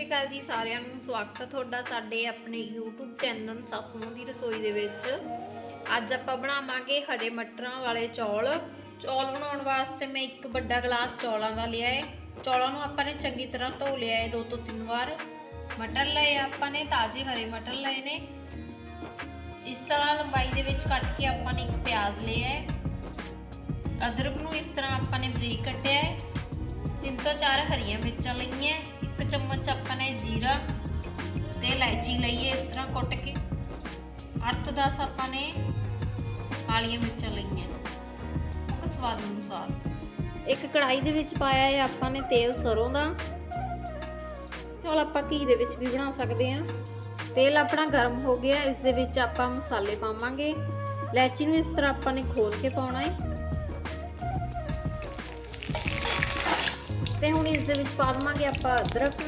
ਸਤਿ ਸ਼੍ਰੀ ਅਕਾਲ ਜੀ ਸਾਰਿਆਂ ਨੂੰ, ਸਵਾਗਤ ਹੈ ਤੁਹਾਡਾ ਸਾਡੇ ਆਪਣੇ YouTube ਚੈਨਲ ਸਪਨੋਂ ਦੀ ਰਸੋਈ ਦੇ ਵਿੱਚ। ਅੱਜ ਆਪਾਂ ਬਣਾਵਾਂਗੇ ਹਰੇ ਮਟਰਾਂ ਵਾਲੇ ਚੌਲ। ਚੌਲ ਬਣਾਉਣ ਵਾਸਤੇ ਮੈਂ ਇੱਕ ਵੱਡਾ ਗਲਾਸ ਚੌਲਾਂ ਦਾ ਲਿਆ ਹੈ ਚੌਲਾਂ ਨੂੰ ਆਪਾਂ ਨੇ ਚੰਗੀ ਤਰ੍ਹਾਂ ਧੋ ਲਿਆ ਹੈ ਦੋ ਤੋਂ ਤਿੰਨ ਵਾਰ। ਮਟਰ ਲਏ ਆਪਾਂ ਨੇ, ਤਾਜ਼ੇ ਹਰੇ ਮਟਰ ਲਏ ਨੇ। ਇਸ ਤਰ੍ਹਾਂ ਲੰਬਾਈ ਦੇ ਵਿੱਚ ਕੱਟ ਕੇ ਆਪਾਂ ਨੇ ਇੱਕ ਪਿਆਜ਼ ਲਿਆ ਹੈ ਅਦਰਕ ਨੂੰ ਇਸ ਤਰ੍ਹਾਂ ਆਪਾਂ ਨੇ ਬਰੀਕ ਕੱਟਿਆ ਹੈ ਤਿੰਨ ਤੋਂ ਚਾਰ ਹਰੀਆਂ ਮਿਰਚਾਂ ਲਈਆਂ ਇੱਕ ਚਮਚ ਆਪਾਂ ਨੇ ਜੀਰਾ ਤੇ ਇਲਾਇਚੀ ਲਈ ਹੈ ਇਸ ਤਰ੍ਹਾਂ ਕੁੱਟ ਕੇ। 8 10 ਆਪਾਂ ਨੇ, ਕਾਲੀਆਂ ਮਿਰਚਾਂ ਲਈਆਂ। ਉਹ ਸਵਾਦ ਅਨੁਸਾਰ। ਇੱਕ ਕੜਾਈ ਦੇ ਵਿੱਚ ਪਾਇਆ ਹੈ ਆਪਾਂ ਨੇ ਤੇਲ ਸਰੋਂ ਦਾ। ਚਲ ਆਪਾਂ ਘੀ ਦੇ ਵਿੱਚ ਵੀ ਬਣਾ ਸਕਦੇ ਹਾਂ। ਤੇਲ ਆਪਣਾ ਗਰਮ ਹੋ ਗਿਆ, ਇਸ ਦੇ ਵਿੱਚ ਆਪਾਂ ਮਸਾਲੇ ਪਾਵਾਂਗੇ। ਇਲਾਇਚੀ ਨੂੰ ਇਸ ਤਰ੍ਹਾਂ ਆਪਾਂ ਨੇ ਖੋਲ ਕੇ ਪਾਉਣਾ ਹੈ। ਤੇ ਹੁਣ ਇਸ ਦੇ ਵਿੱਚ ਪਾ ਦਵਾਂਗੇ ਆਪਾਂ ਅਦਰਕ।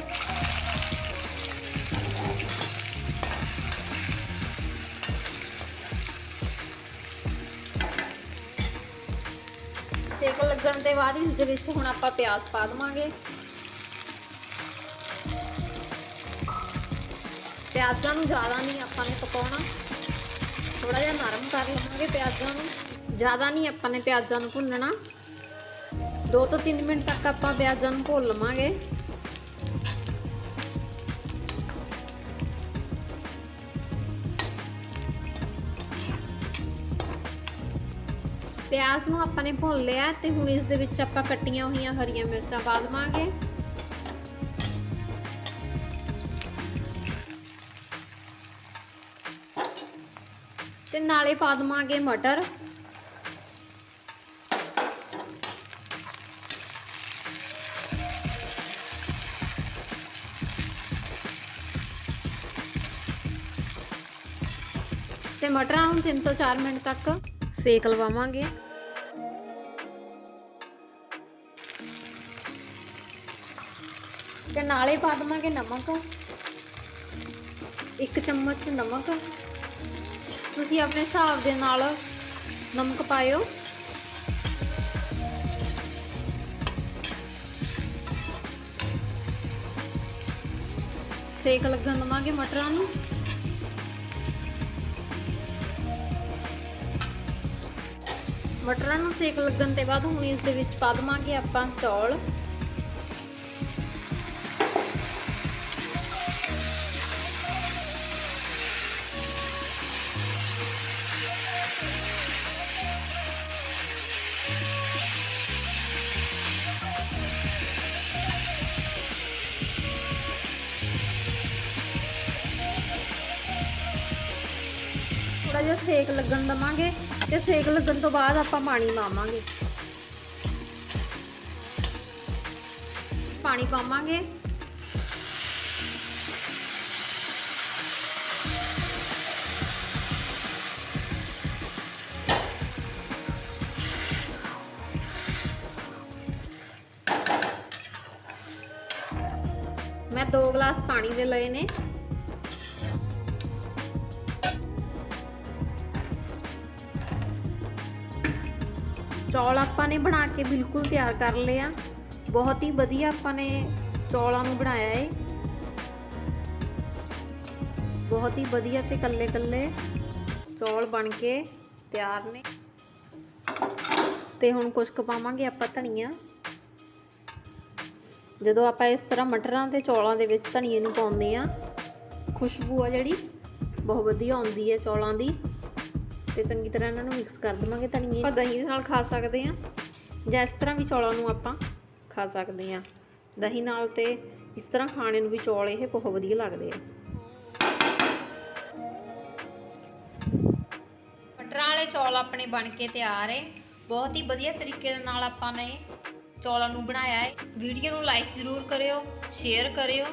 ਸੇਕ ਲੱਗਣ ਦੇ ਬਾਅਦ ਇਸ ਦੇ ਵਿੱਚ ਹੁਣ ਆਪਾਂ ਪਿਆਜ਼ ਪਾ ਦਵਾਂਗੇ। ਪਿਆਜ਼ਾਂ ਨੂੰ ਜ਼ਿਆਦਾ ਨਹੀਂ ਆਪਾਂ ਨੇ ਪਕਾਉਣਾ। ਥੋੜਾ ਜਿਹਾ ਨਰਮ ਕਰ ਲਵਾਂਗੇ ਪਿਆਜ਼ਾਂ ਨੂੰ। ਜ਼ਿਆਦਾ ਨਹੀਂ ਆਪਾਂ ਨੇ ਪਿਆਜ਼ਾਂ ਨੂੰ ਭੁੰਨਣਾ। 2 ਤੋਂ 3 ਮਿੰਟ ਤੱਕ ਆਪਾਂ ਪਿਆਜ਼ਾਂ ਨੂੰ ਭੁੰਨ ਲਵਾਂਗੇ। ਪਿਆਜ਼ ਨੂੰ ਆਪਾਂ ਨੇ ਭੁੰਨ ਲਿਆ ਤੇ ਹੁਣ ਇਸ ਦੇ ਵਿੱਚ ਆਪਾਂ ਕੱਟੀਆਂ ਹੋਈਆਂ ਹਰੀਆਂ ਮਿਰਚਾਂ ਪਾ ਦਵਾਂਗੇ। ਤੇ ਨਾਲੇ ਪਾ ਦਵਾਂਗੇ ਮਟਰ। ਤੇ ਮਟਰਾਂ ਨੂੰ 3 ਤੋਂ 4 ਮਿੰਟ ਤੱਕ ਸੇਕ ਲਵਾਵਾਂਗੇ। ਤੇ ਨਾਲੇ ਪਾ ਦਵਾਂਗੇ ਨਮਕ। ਇੱਕ ਚਮਚ ਨਮਕ। ਤੁਸੀਂ ਆਪਣੇ ਹਿਸਾਬ ਦੇ ਨਾਲ ਨਮਕ ਪਾਇਓ। ਸੇਕ ਲੱਗਣ ਦਵਾਂਗੇ ਮਟਰਾਂ ਨੂੰ। ਮਟਰਾਂ ਨੂੰ ਸੇਕ ਲੱਗਣ ਤੇ ਬਾਅਦ ਹੁਣ ਇਸ ਦੇ ਵਿੱਚ ਪਾ ਦਵਾਂਗੇ ਆਪਾਂ ਚੌਲ। ਥੋੜਾ ਜਿਹਾ ਸੇਕ ਲੱਗਣ ਦਵਾਂਗੇ। ਤੇ ਸੇਕ ਲੱਗਣ ਤੋਂ ਬਾਅਦ ਆਪਾਂ ਪਾਣੀ ਪਾਵਾਂਗੇ। ਪਾਣੀ ਪਾਵਾਂਗੇ। ਮੈਂ 2 ਗਲਾਸ ਪਾਣੀ ਦੇ ਲਏ ਨੇ। ਚੌਲ ਆਪਾਂ ਨੇ ਬਣਾ ਕੇ ਬਿਲਕੁਲ ਤਿਆਰ ਕਰ ਲਏ ਆ। ਬਹੁਤ ਹੀ ਵਧੀਆ ਆਪਾਂ ਨੇ ਚੌਲਾਂ ਨੂੰ ਬਣਾਇਆ ਏ। ਬਹੁਤ ਹੀ ਵਧੀਆ ਤੇ ਕੱਲੇ ਕੱਲੇ ਚੌਲ ਬਣ ਕੇ ਤਿਆਰ ਨੇ। ਤੇ ਹੁਣ ਕੁਝ ਕੁ ਪਾਵਾਂਗੇ ਆਪਾਂ ਧਨੀਆ। ਜਦੋਂ ਆਪਾਂ ਇਸ ਤਰ੍ਹਾਂ ਮਟਰਾਂ ਤੇ ਚੌਲਾਂ ਦੇ ਵਿੱਚ ਧਨੀਏ ਨੂੰ ਪਾਉਂਦੇ ਆ, ਖੁਸ਼ਬੂ ਆ ਜਿਹੜੀ, ਬਹੁਤ ਵਧੀਆ ਆਉਂਦੀ ਹੈ ਚੌਲਾਂ ਦੀ। ਤੇ ਚੰਗੀ ਤਰ੍ਹਾਂ ਇਹਨਾਂ ਨੂੰ ਮਿਕਸ ਕਰ ਦਵਾਂਗੇ ਧਨੀਏ। ਆਪਾਂ ਦਹੀਂ ਦੇ ਨਾਲ ਖਾ ਸਕਦੇ ਆ ਜਾਂ ਇਸ ਤਰ੍ਹਾਂ ਵੀ ਚੌਲਾਂ ਨੂੰ ਆਪਾਂ ਖਾ ਸਕਦੇ ਆ ਦਹੀਂ ਨਾਲ ਤੇ ਇਸ ਤਰ੍ਹਾਂ ਖਾਣੇ ਨੂੰ ਵੀ ਚੌਲ ਇਹ ਬਹੁਤ ਵਧੀਆ ਲੱਗਦੇ ਆ। ਮਟਰਾਂ ਵਾਲੇ ਚੌਲ ਆਪਣੇ ਬਣ ਕੇ ਤਿਆਰ ਏ। ਬਹੁਤ ਹੀ ਵਧੀਆ ਤਰੀਕੇ ਦੇ ਨਾਲ ਆਪਾਂ ਨੇ ਚੌਲਾਂ ਨੂੰ ਬਣਾਇਆ ਹੈ ਵੀਡੀਓ ਨੂੰ ਲਾਈਕ ਜ਼ਰੂਰ ਕਰਿਓ ਸ਼ੇਅਰ ਕਰਿਓ।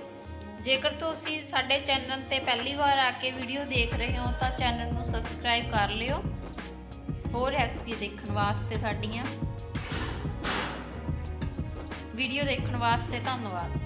ਜੇਕਰ ਤੁਸੀਂ ਸਾਡੇ ਚੈਨਲ ਤੇ ਪਹਿਲੀ ਵਾਰ ਆ ਕੇ ਵੀਡੀਓ ਦੇਖ ਰਹੇ ਹੋ, ਤਾਂ ਚੈਨਲ ਨੂੰ ਸਬਸਕ੍ਰਾਈਬ ਕਰ ਲਿਓ। ਹੋਰ ਰੈਸਪੀ ਦੇਖਣ ਵਾਸਤੇ ਸਾਡੀਆਂ। ਵੀਡੀਓ ਦੇਖਣ ਵਾਸਤੇ ਧੰਨਵਾਦ।